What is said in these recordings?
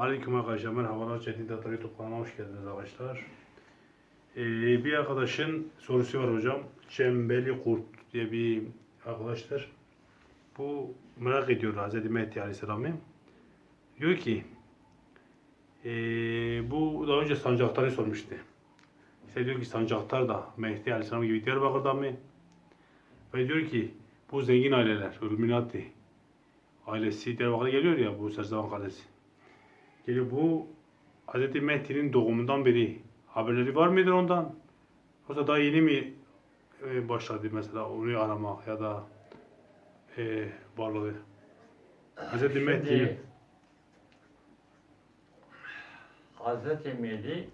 Aleyküm arkadaşlar. Merhabalar. Çetin Tatari Toplanı'na hoş geldiniz arkadaşlar. Ee, bir arkadaşın sorusu var hocam. Cembeli Kurt diye bir arkadaştır. Bu merak ediyor Hz. Mehdi Aleyhisselam'ı. Diyor ki ee, bu daha önce Sancaktar'ı sormuştu. İşte diyor ki Sancaktar da Mehdi Aleyhisselam gibi Diyarbakır'da mı? Ve diyor ki bu zengin aileler, Illuminati ailesi Diyarbakır'a geliyor ya bu Serzavan kardeşi. Geliyor bu Hz. Mehdi'nin doğumundan beri haberleri var mıdır ondan? Yoksa daha yeni mi e, başladı mesela onu aramak ya da e, varlığı? Hz. Mehdi'nin Hazreti Mehdi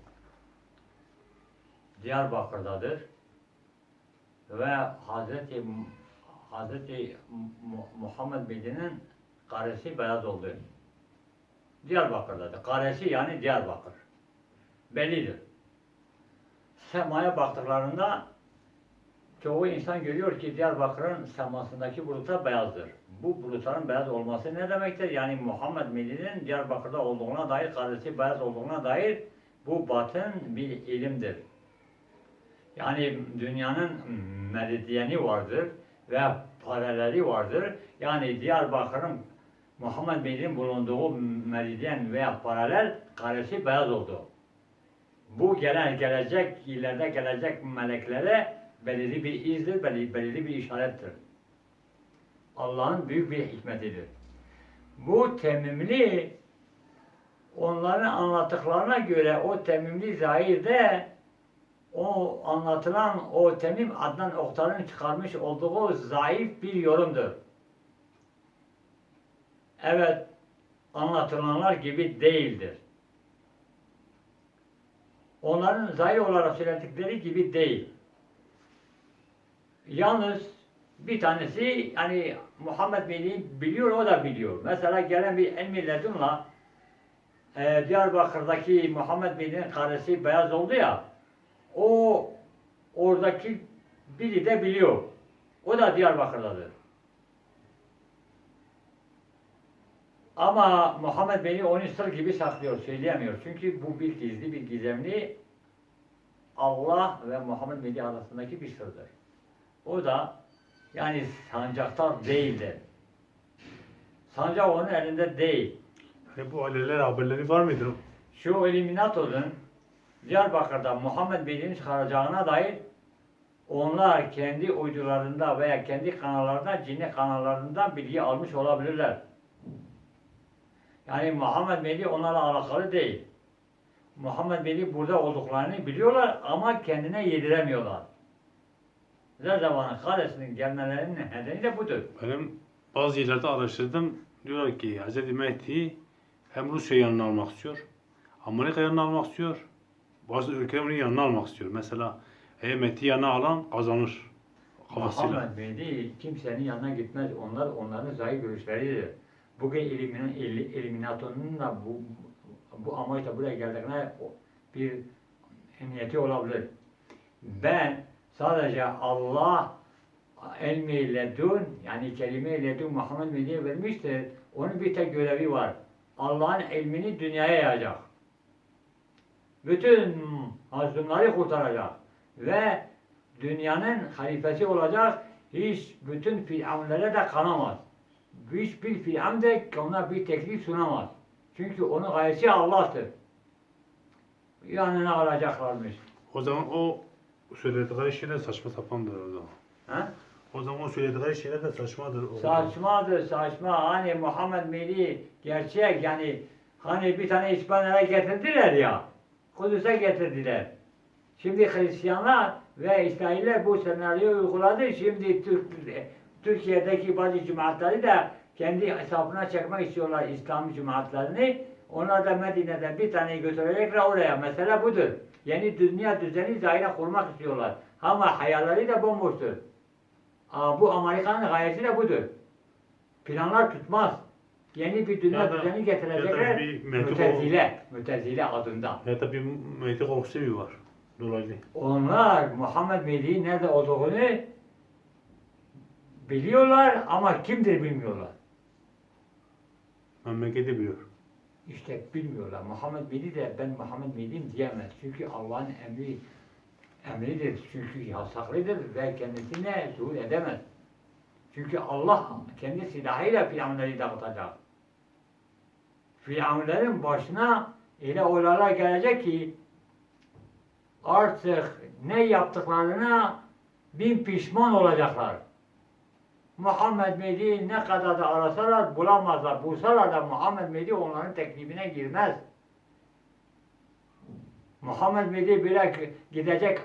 Diyarbakır'dadır ve Hazreti Hazreti Mu- Muhammed Mehdi'nin karısı beyaz oldu. Diyarbakır'dadır. Karısı yani Diyarbakır. Bellidir. Semaya baktıklarında çoğu insan görüyor ki Diyarbakır'ın semasındaki bulutlar beyazdır. Bu bulutların beyaz olması ne demektir? Yani Muhammed Mehdi'nin Diyarbakır'da olduğuna dair, karısı beyaz olduğuna dair bu batın bir ilimdir. Yani dünyanın meridyeni vardır ve paraleli vardır. Yani Diyarbakır'ın Muhammed Bey'in bulunduğu meridyen veya paralel karesi beyaz oldu. Bu gelen gelecek ileride gelecek meleklere belirli bir izdir, belirli, belirli bir işarettir. Allah'ın büyük bir hikmetidir. Bu temimli onların anlattıklarına göre o temimli zahirde o anlatılan o temim Adnan Oktar'ın çıkarmış olduğu zayıf bir yorumdur. Evet, anlatılanlar gibi değildir. Onların zayıf olarak söyledikleri gibi değil. Yalnız bir tanesi hani Muhammed Bey'i biliyor, o da biliyor. Mesela gelen bir Emir e, Diyarbakır'daki Muhammed Bey'in karısı beyaz oldu ya, o oradaki biri de biliyor. O da Diyarbakır'dadır. Ama Muhammed Bey'i onun sır gibi saklıyor, söyleyemiyor. Çünkü bu bir gizli, bir gizemli Allah ve Muhammed Bey arasındaki bir sırdır. O da yani sancaktar değildir. Sancak onun elinde değil. hani bu aileler haberleri var mıdır? Şu Eliminato'nun Diyarbakır'da Muhammed Bey'in çıkaracağına dair onlar kendi uydularında veya kendi kanallarında, cinni kanallarından bilgi almış olabilirler. Yani Muhammed Bey'i onlarla alakalı değil. Muhammed Bey'i burada olduklarını biliyorlar ama kendine yediremiyorlar. Zerzavan'ın karesinin gelmelerinin nedeni de budur. Benim bazı yerlerde araştırdım. Diyorlar ki Hz. Mehdi hem Rusya yanına almak istiyor, Amerika yanına almak istiyor, bazı ülkeler onun yanına almak istiyor. Mesela eğer Mehdi yanına alan kazanır kafasıyla. Muhammed Bey'i kimsenin yanına gitmez. Onlar onların zayıf görüşleridir. Bugün elimin, el, eliminatonun da bu, bu amaçla buraya geldiklerine bir emniyeti olabilir. Ben sadece Allah elmi ledun yani kelime ledun Muhammed Bey'e vermiştir. Onun bir tek görevi var. Allah'ın ilmini dünyaya yayacak. Bütün mazlumları kurtaracak. Ve dünyanın halifesi olacak. Hiç bütün firavunlara da kanamaz. Hiçbir firavun de ona bir teklif sunamaz. Çünkü onun gayesi Allah'tır. Yanına alacaklarmış. O zaman o söyledikleri şeyler saçma sapandır o zaman. Ha? O zaman o söyledikleri şeyler de saçmadır. O Saçmadır saçma. Hani Muhammed Meli gerçek yani hani bir tane İspanyol'a getirdiler ya. Kudüs'e getirdiler. Şimdi Hristiyanlar ve İsrailler bu senaryoyu uyguladı. Şimdi Türk, Türkiye'deki bazı cemaatleri de kendi hesabına çekmek istiyorlar İslam cemaatlerini. Onlar da Medine'den bir taneyi götürecekler oraya. Mesela budur. Yeni dünya düzeni zahire kurmak istiyorlar. Ama hayalleri de bomboştur. Aa, bu Amerika'nın gayesi de budur. Planlar tutmaz. Yeni bir dünya Ya da- düzeni getirecekler. Mütezile. Mütezile adında. Ya da bir Mehdi korkusu var? Dolaylı. Onlar Muhammed Mehdi'nin nerede olduğunu biliyorlar ama kimdir bilmiyorlar. Memleketi biliyor. İşte bilmiyorlar. Muhammed Mehdi de ben Muhammed Mehdi'yim diyemez. Çünkü Allah'ın emri emridir. Çünkü yasaklıdır ve kendisine zuhur edemez. Çünkü Allah kendi silahıyla Firavunları dağıtacak. Firavunların başına öyle olaylar gelecek ki artık ne yaptıklarına bin pişman olacaklar. Muhammed Mehdi'yi ne kadar da arasalar bulamazlar. Bulsalar da Muhammed Mehdi onların teklifine girmez. Muhammed Mehdi bile gidecek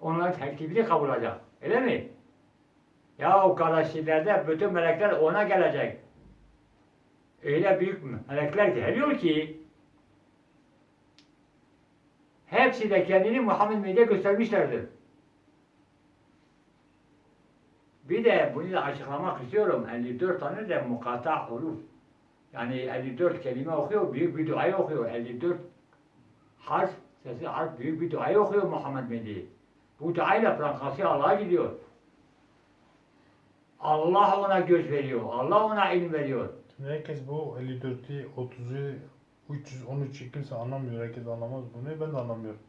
onların teklifini kabul edecek. Öyle mi? Ya o kardeşlerde bütün melekler ona gelecek. Öyle büyük melekler geliyor ki hepsi de kendini Muhammed Mehdi'ye göstermişlerdir. Bir de bunu da açıklamak istiyorum. 54 tane de mukata huruf. Yani 54 kelime okuyor, büyük bir duayı okuyor. 54 harf, sesi harf, büyük bir duayı okuyor Muhammed Mehdi. Bu duayla frankası Allah'a gidiyor. Allah ona göz veriyor. Allah ona ilim veriyor. Herkes bu 54'ü, 30'u, 313'ü kimse anlamıyor. Herkes anlamaz bunu. Ben de anlamıyorum.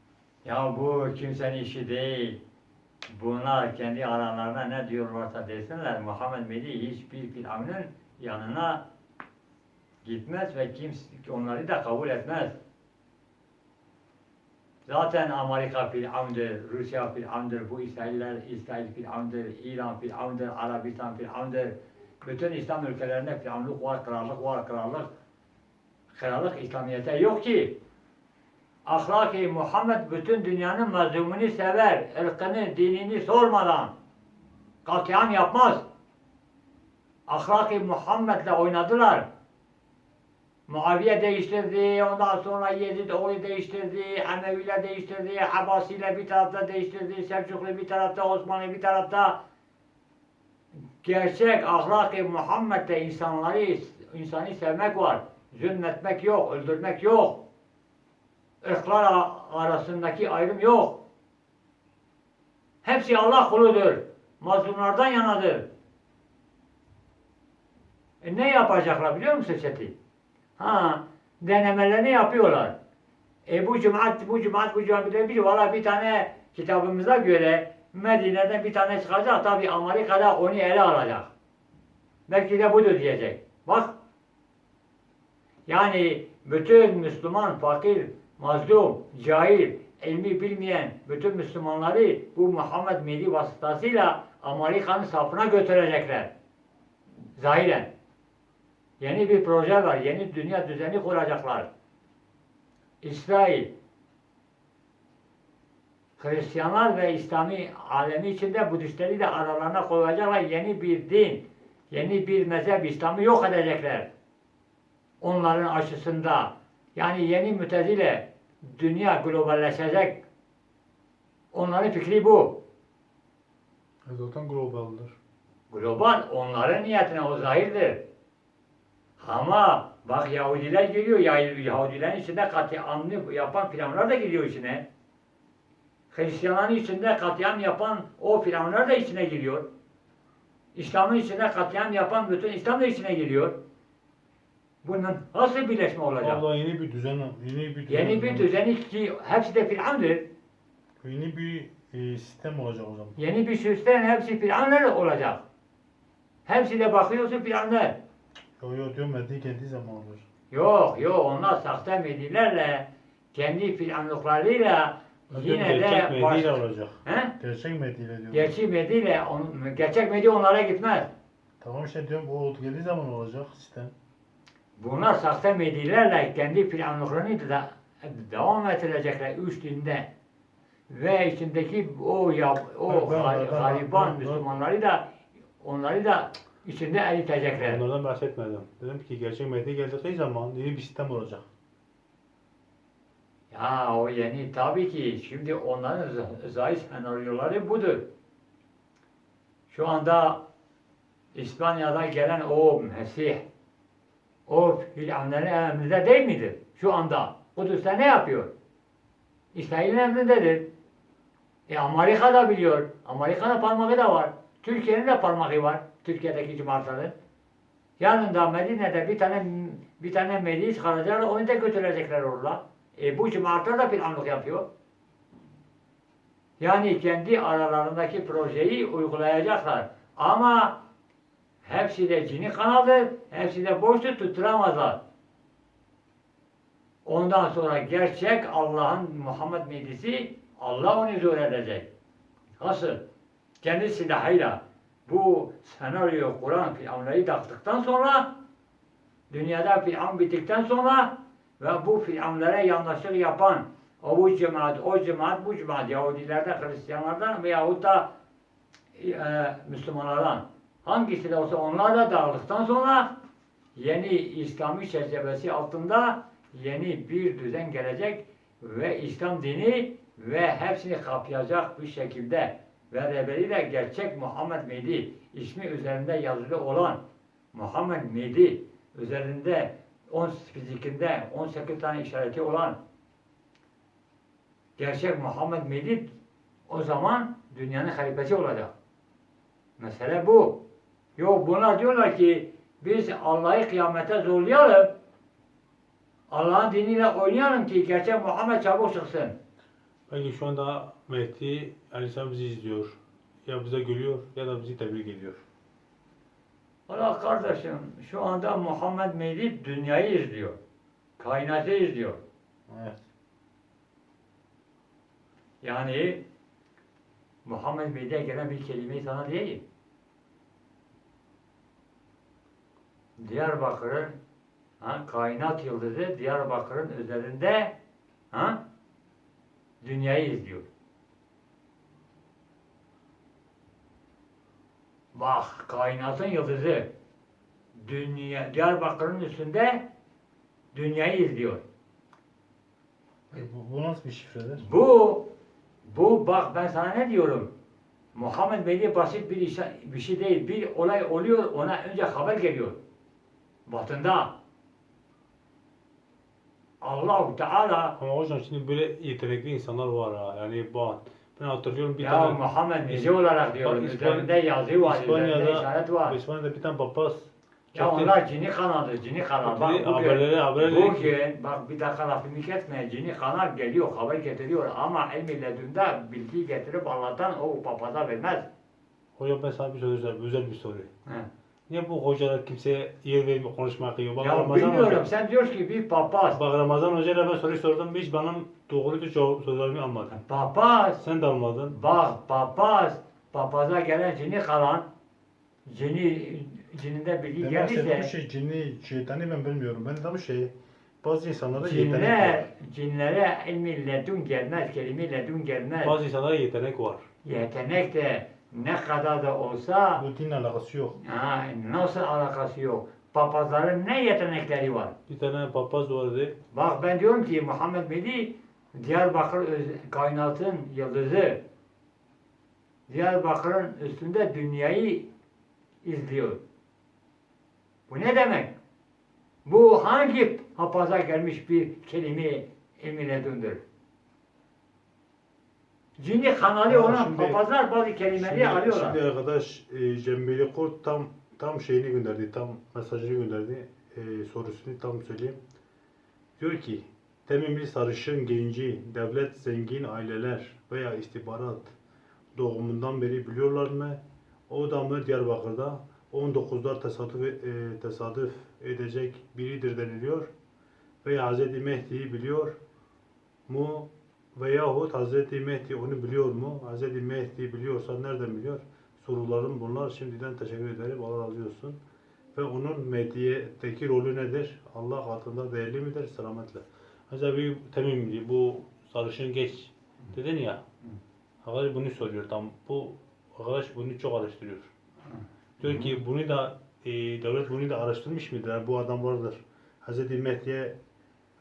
Ya bu kimsenin işi değil. Bunlar kendi aralarında ne diyorlarsa desinler. Muhammed Mehdi hiçbir firavunun yanına gitmez ve kimse onları da kabul etmez. Zaten Amerika firavundur, Rusya firavundur, bu İsrailler, İsrail firavundur, İran firavundur, Arabistan firavundur. Bütün İslam ülkelerinde firavunluk var, krallık var, krallık. Krallık İslamiyet'te yok ki. Ahlaki Muhammed bütün dünyanın mazlumunu sever. ırkını, dinini sormadan. Katliam yapmaz. Ahlaki Muhammed'le oynadılar. Muaviye değiştirdi, ondan sonra Yezid oğlu değiştirdi, Emeviler değiştirdi, Abbasiler bir tarafta değiştirdi, Selçuklu bir tarafta, Osmanlı bir tarafta. Gerçek ahlaki Muhammed'de insanları, insanı sevmek var. Zulmetmek yok, öldürmek yok ırklar arasındaki ayrım yok. Hepsi Allah kuludur. Mazlumlardan yanadır. E ne yapacaklar biliyor musun Çetin? Ha, denemelerini yapıyorlar. E bu cemaat, bu cemaat, bu cemaat bir bir valla bir tane kitabımıza göre Medine'den bir tane çıkacak. Tabi Amerika'da onu ele alacak. Belki de budur diyecek. Bak. Yani bütün Müslüman, fakir, mazlum, cahil, ilmi bilmeyen bütün Müslümanları bu Muhammed Mehdi vasıtasıyla Amerika'nın safına götürecekler. Zahiren. Yeni bir proje var. Yeni dünya düzeni kuracaklar. İsrail, Hristiyanlar ve İslami alemi içinde Budistleri de aralarına koyacaklar. Yeni bir din, yeni bir mezhep İslam'ı yok edecekler. Onların aşısında. Yani yeni mütezile dünya globalleşecek. Onların fikri bu. E zaten globaldir. Global onların niyetine o zahirdir. Ama bak Yahudiler geliyor. Yah- Yahudilerin içinde katliamını yapan firavunlar da giriyor içine. Hristiyanların içinde katliam yapan o firavunlar da içine giriyor. İslam'ın içinde katliam yapan bütün İslam da içine giriyor. Bunun nasıl birleşme olacak? Allah yeni bir düzen, yeni bir düzen. Yeni bir düzeni ki hepsi de firavundur. Yeni bir e, sistem olacak o zaman. Yeni bir sistem hepsi firavunlar olacak. Hepsi de bakıyorsun firavunlar. Yo yo diyorum Mehdi geldiği zaman olur. Yok yok onlar sahte medilerle kendi firavunluklarıyla yine gerçek de ile baş... olacak. He? Gerçek Mehdi ile diyorum. Gerçek mediyle on, gerçek medi onlara gitmez. Tamam işte diyorum o geldiği zaman olacak sistem. Bunlar sahte medilerle kendi firavunluklarını da devam ettirecekler üç dinde. Ve içindeki o yap, o Ben- ben- gar- ben- gariban ben- ben- Müslümanları da onları da içinde eritecekler. Onlardan bahsetmedim. Dedim ki gerçek Mehdi geldiği zaman yeni bir sistem olacak. Ya o yeni tabii ki şimdi onların z- zahir senaryoları budur. Şu anda İspanya'dan gelen o Mesih o Firavunların emrinde değil midir? Şu anda Kudüs'te ne yapıyor? İsrail'in emrindedir. E Amerika da biliyor. Amerika'nın parmağı da var. Türkiye'nin de parmağı var. Türkiye'deki cemaatlerin. Yanında Medine'de bir tane bir tane Mehdi çıkaracaklar, onu da götürecekler orada. E bu cemaatler de planlık yapıyor. Yani kendi aralarındaki projeyi uygulayacaklar. Ama hepsi de cini kanalı, hepsi de boştu tutturamazlar. Ondan sonra gerçek Allah'ın Muhammed Mehdi'si Allah onu zor edecek. Nasıl? Kendi silahıyla bu senaryo kuran Firavunları taktıktan sonra dünyada Firavun bittikten sonra ve bu Firavunlara yanlışlık yapan o bu cemaat, o cemaat, bu cemaat Yahudilerden, Hristiyanlardan veyahut da e, Müslümanlardan hangisi de olsa onlar da dağıldıktan sonra yeni İslami çerçevesi altında yeni bir düzen gelecek ve İslam dini ve hepsini kapayacak bir şekilde ve rebeliyle gerçek Muhammed Mehdi ismi üzerinde yazılı olan Muhammed Mehdi üzerinde 10 fizikinde 18 tane işareti olan gerçek Muhammed Mehdi o zaman dünyanın halifesi olacak. Mesele bu. Yok bunlar diyorlar ki biz Allah'ı kıyamete zorlayalım. Allah'ın diniyle oynayalım ki gerçek Muhammed çabuk çıksın. Belki şu anda Mehdi Aleyhisselam bizi izliyor. Ya bize gülüyor ya da bizi tebrik ediyor. Valla kardeşim şu anda Muhammed Mehdi dünyayı izliyor. Kainatı izliyor. Evet. Yani Muhammed Mehdi'ye gelen bir kelimeyi sana diyeyim. Diyarbakır'ın ha, kainat yıldızı Diyarbakır'ın üzerinde ha, dünyayı izliyor. Bak kainatın yıldızı dünya Diyarbakır'ın üstünde dünyayı izliyor. E, bu, bu nasıl bir şifredir? Bu, bu bak ben sana ne diyorum? Muhammed Mehdi basit bir, iş, bir şey değil. Bir olay oluyor, ona önce haber geliyor. Batında. Allahu Teala Ama hocam şimdi böyle yetenekli insanlar var ha. Yani bu ben hatırlıyorum bir ya tane Muhammed İsp- olarak diyorum. Bak, Üzerinde yazı var, üzerinde işaret var. İspanya'da bir tane papaz Ya çekti. onlar cini kanalı, cini kanal. Bak bugün, haberleri haberleri bugün, bak bir dakika lafımı kesme, cini kanal geliyor, haber getiriyor ama ilmi ledünde bilgi getirip Allah'tan o papaza vermez. Hocam ben sana bir soru sorayım. Özel bir soru. He. Niye bu hocalar kimseye yer vermiyor konuşma hakkı yok? Bak Ya Ramazan bilmiyorum, Hoca. sen diyorsun ki bir papaz. Bak Ramazan Hoca'yla ben soruyu sordum. Hiç bana doğru düz cevap sorularımı almadı. Papaz, Sen de almadın. bak papaz, papaza gelen cini kalan, cini, cininde bilgi Ben bahsettiğim gelirse, şey cinni, şeytani ben bilmiyorum. Ben de bu şey bazı insanlarda cinler, yetenek var. cinlere ilmi ledün gelmez, kelime ledün gelmez. Bazı insanlara yetenek var. Yetenek de ne kadar da olsa Bu dinle alakası yok. ha, nasıl alakası yok. Papazların ne yetenekleri var? Bir tane papaz vardı. Bak ben diyorum ki Muhammed Mehdi Diyarbakır öz- kainatın yıldızı. Diyarbakır'ın üstünde dünyayı izliyor. Bu ne demek? Bu hangi papaza gelmiş bir kelime emin edundur? Cini kanalı olan şimdi- papazlar bazı kelimeleri Şimdi, alıyorlar. şimdi arkadaş e, Cembeli Kurt tam tam şeyini gönderdi. Tam mesajını gönderdi. E, sorusunu tam söyleyeyim. Diyor ki Temimli sarışın genci, devlet zengin aileler veya istihbarat doğumundan beri biliyorlar mı? O da mı Diyarbakır'da 19'lar tesadüf, e, tesadüf edecek biridir deniliyor. Veya Hz. Mehdi'yi biliyor mu? Veyahut Hz. Mehdi onu biliyor mu? Hz. Mehdi biliyorsa nereden biliyor? Sorularım bunlar. Şimdiden teşekkür ederim. Allah razı olsun. Ve onun Mehdi'deki rolü nedir? Allah katında değerli midir? Selametle. Mesela bir temimli, bu sarışın geç dedin ya. Arkadaş bunu soruyor tam. Bu arkadaş bunu çok araştırıyor. Diyor ki bunu da e, devlet bunu da araştırmış mıdır? Yani bu adam vardır. Hz. Mehdi'ye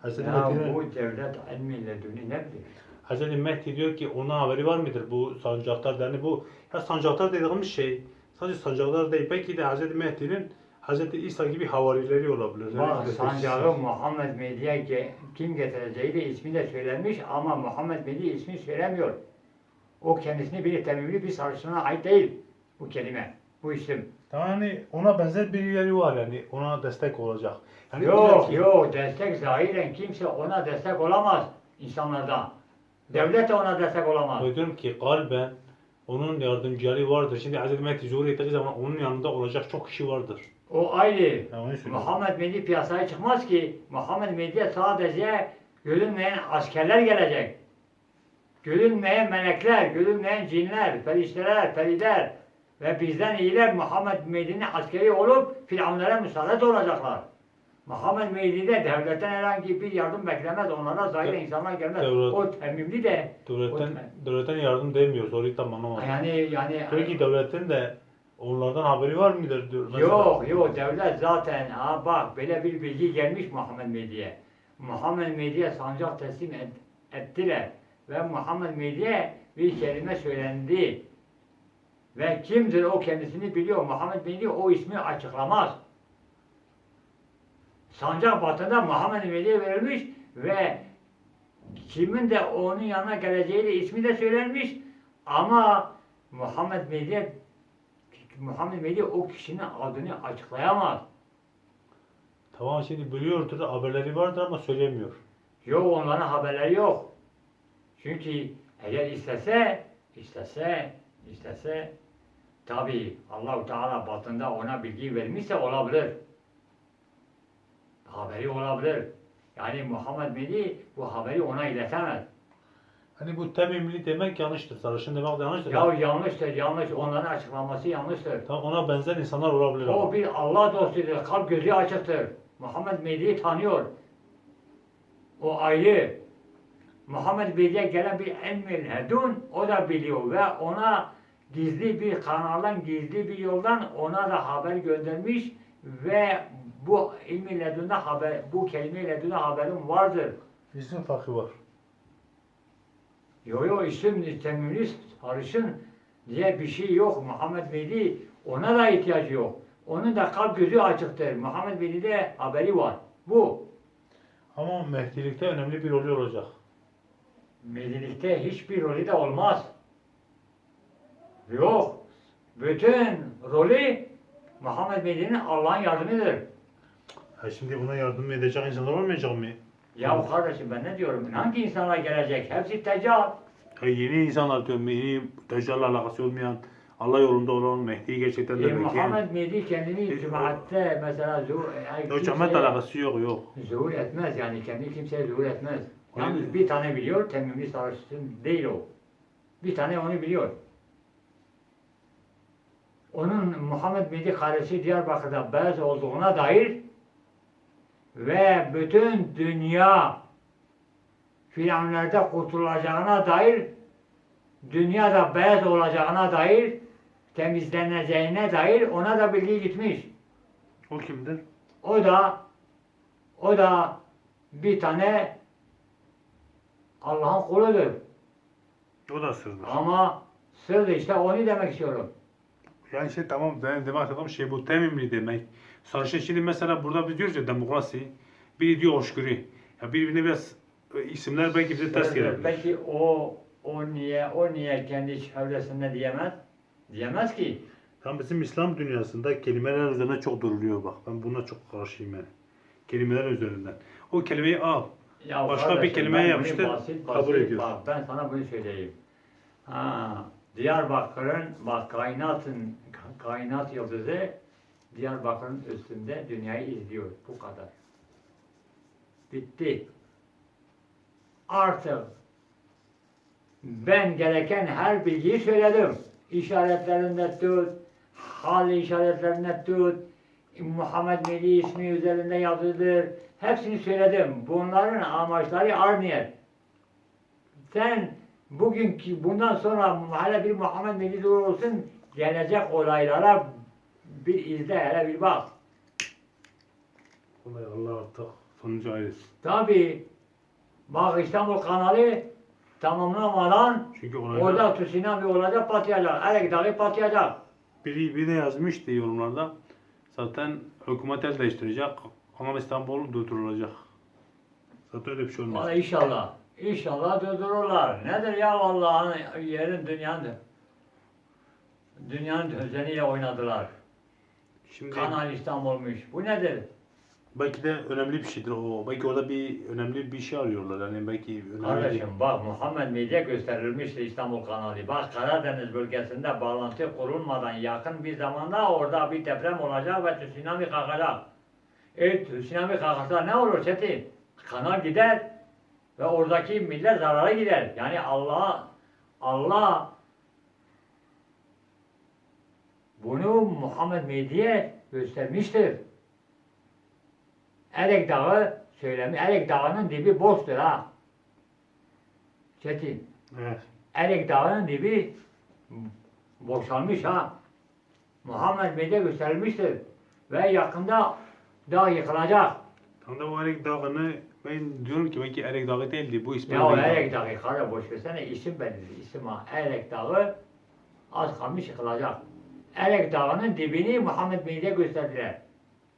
Hz. Ya Mehdi'nin bu devlet ilmi leduni ne bilir? Hz. Mehdi diyor ki ona haberi var mıdır bu sancaktar yani bu ya sancaktar dediğimiz şey sadece sancaktar değil belki de Hz. Mehdi'nin Hz. İsa gibi havarileri olabilir. Yani Bak sancağı Muhammed Mehdi'ye ge- kim getireceği de ismi de söylenmiş ama Muhammed Mehdi ismi söylemiyor. O kendisini bir temimli bir sarışına ait değil bu kelime. Bu isim. Tamam hani ona benzer birileri var yani ona destek olacak. Yani Yok illaki- yok destek zahiren kimse ona destek olamaz insanlardan. Devlet de ona destek olamaz. Ben diyorum ki kalben onun yardımcıları vardır. Şimdi Hz. Mehdi zuhur ettiği zaman onun yanında olacak çok kişi vardır. O ayrı. Muhammed Mehdi piyasaya çıkmaz ki. Muhammed Mehdi'ye sadece görünmeyen askerler gelecek. Görünmeyen melekler, görünmeyen cinler, ferişteler, periler ve bizden iyiler Muhammed Mehdi'nin askeri olup Firavunlara müsaade olacaklar. Muhammed Mehdi'de devletten herhangi bir yardım beklemez. Onlara zahir De- insanlar gelmez. devlet- O temmimli de Devletten, o- devletten yardım demiyoruz. Orayı tam anlamadım. yani yani Peki devletin de onlardan haberi var mıdır? diyor mesela. Yok yok devlet zaten ha bak böyle bir bilgi gelmiş Muhammed Mehdi'ye. Muhammed Mehdi'ye sancak teslim et- ettiler. Ve Muhammed Mehdi'ye bir kelime söylendi. Ve kimdir o kendisini biliyor. Muhammed Mehdi o ismi açıklamaz. Sancak batında Muhammed Mehdi'ye verilmiş ve kimin de onun yanına geleceği de ismi de söylenmiş. Ama Muhammed Mehdi'ye Muhammed Mehdi o kişinin adını açıklayamaz. Tamam şimdi biliyordur, haberleri vardır ama söylemiyor. Yok onların haberleri yok. Çünkü eğer istese, istese, istese tabi Allahu Teala batında ona bilgi vermişse olabilir. Haberi olabilir. Yani Muhammed Mehdi bu haberi ona iletemez. Hani bu temimli demek yanlıştır. Sarışın demek de yanlıştır. Ya yanlıştır, yanlış. Onların açıklaması yanlıştır. Tamam ona benzer insanlar olabilir ama. O bir Allah dostudur, kalp gözü açıktır. Muhammed Mehdi'yi tanıyor. O ayrı. Muhammed Mehdi'ye gelen bir emir hedun, o da biliyor ve ona gizli bir kanaldan, gizli bir yoldan ona da haber göndermiş ve bu ilmi ledunda haber, bu kelime ledunda haberim vardır. İsim farkı var. Yo yo isim temimli sarışın diye bir şey yok. Muhammed Mehdi ona da ihtiyacı yok. Onun da kalp gözü açıktır. Muhammed Mehdi'de haberi var. Bu. Ama Mehdilikte önemli bir rolü olacak. Mehdilikte hiçbir rolü de olmaz. Yok. Bütün rolü Muhammed Mehdi'nin Allah'ın yardımıdır. Ha şimdi buna yardım edecek insanlar olmayacak mı? Ya kardeşim ben ne diyorum? Hangi insanlar gelecek? Hepsi teccal. Ha yeni insanlar diyorum, yeni Deccal'la alakası olmayan, Allah yolunda olan Mehdi'yi gerçekten de E, bekleyen. Muhammed Mehdi kendini Biz- cemaatte mesela zuhur, yani Yok kimseye- alakası yok yok. Zuhur etmez yani kendi kimseye zuhur etmez. Yalnız bir tane biliyor, temmimli sarışın değil o. Bir tane onu biliyor. Onun Muhammed Mehdi kardeşi Diyarbakır'da beyaz olduğuna dair ve bütün dünya filanlarda kurtulacağına dair dünyada beyaz olacağına dair temizleneceğine dair ona da bilgi gitmiş. O kimdir? O da o da bir tane Allah'ın kuludur. O da sırdır. Ama sırdı işte onu demek istiyorum. Yani şey tamam ben demek istediğim şey bu temimli demek. Sarışın şimdi mesela burada biz diyoruz ya demokrasi. Biri diyor hoşgörü. Ya birbirine biraz e, isimler belki bize ters gelebilir. Peki o o niye o niye kendi çevresinde diyemez? Diyemez ki. Tam bizim İslam dünyasında kelimeler üzerine çok duruluyor bak. Ben buna çok karşıyım yani. Kelimeler üzerinden. O kelimeyi al. Ya Başka bir kardeşim, kelimeye ben yapıştır, basit, kabul ediyorsun. Bak ben sana bunu söyleyeyim. Ha, Diyarbakır'ın bak kainatın kainat yıldızı Diyarbakır'ın üstünde dünyayı izliyor. Bu kadar. Bitti. Artık ben gereken her bilgiyi söyledim. İşaretlerinde tut, hal işaretlerinde tut, Muhammed Mehdi ismi üzerinde yazılıdır. Hepsini söyledim. Bunların amaçları aynı. Sen bugünkü bundan sonra hala bir Muhammed Mehdi olsun gelecek olaylara bir izle hele bir bak. Vallahi Allah artık sonucu ayrılsın. Tabi bak İstanbul kanalı tamamlamadan Çünkü olaylar... orada tsunami olacak patlayacak. Erek dağı patlayacak. Biri, biri yazmıştı yorumlarda. Zaten hükümet el değiştirecek. Kanal İstanbul durdurulacak. Zaten öyle bir şey olmaz. Valla inşallah. İnşallah durdururlar. Nedir ya Allah'ın yerin dünyanın. Dünyanın düzeniyle oynadılar. Şimdi Kanal İstanbul'muş. Bu nedir? belki de önemli bir şeydir o. Belki orada bir önemli bir şey arıyorlar. Yani belki önemli Kardeşim bak Muhammed Medya gösterilmişti İstanbul kanalı. Bak Karadeniz bölgesinde bağlantı kurulmadan yakın bir zamanda orada bir deprem olacak ve tsunami kalkacak. E tsunami kalkarsa ne olur Çetin? Kanal gider ve oradaki millet zarara gider. Yani Allah Allah bunu Muhammed Medya'ya göstermiştir. Erek Dağı söylemi. Erek Dağı'nın dibi boştur ha. Çetin. Evet. Erek Dağı'nın dibi boşalmış ha. Muhammed Bey'de gösterilmiştir. Ve yakında dağ yıkılacak. Tam da bu Erek Dağı'nı ben diyorum ki belki Erek Dağı değildi. Bu ismi Ya o Erek Dağı. Kara boş versene isim belirli isim ha. Erek Dağı az kalmış yıkılacak. Erek Dağı'nın dibini Muhammed Bey'de gösterdiler.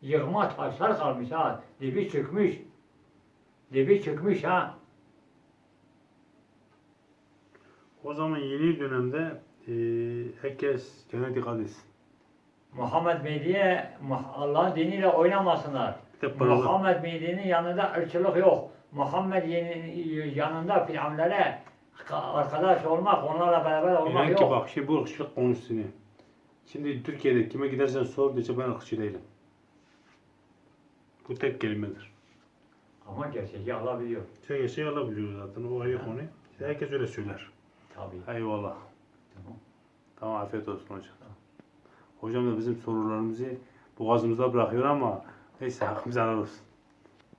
Yığma taşlar kalmış ha. Dibi çökmüş. Dibi çökmüş ha. O zaman yeni dönemde e, herkes kendine dikkat etsin. Muhammed Muh- Allah'ın diniyle oynamasınlar. Muhammed Mehdi'nin yanında ırkçılık yok. Muhammed yanında firavunlara ka- arkadaş olmak, onlarla beraber olmak İnan ki yok. bak şimdi bu ırkçılık konusunu. Şimdi Türkiye'de kime gidersen sor diyece ben ırkçı değilim. Bu tek kelimedir. Ama gerçeği Allah biliyor. Sen şey alabiliyor zaten o ayrı konu. Herkes öyle söyler. Tabii. Eyvallah. Tamam. Tamam afiyet olsun hocam. Hocam da bizim sorularımızı boğazımızda bırakıyor ama neyse hakkımızı helal.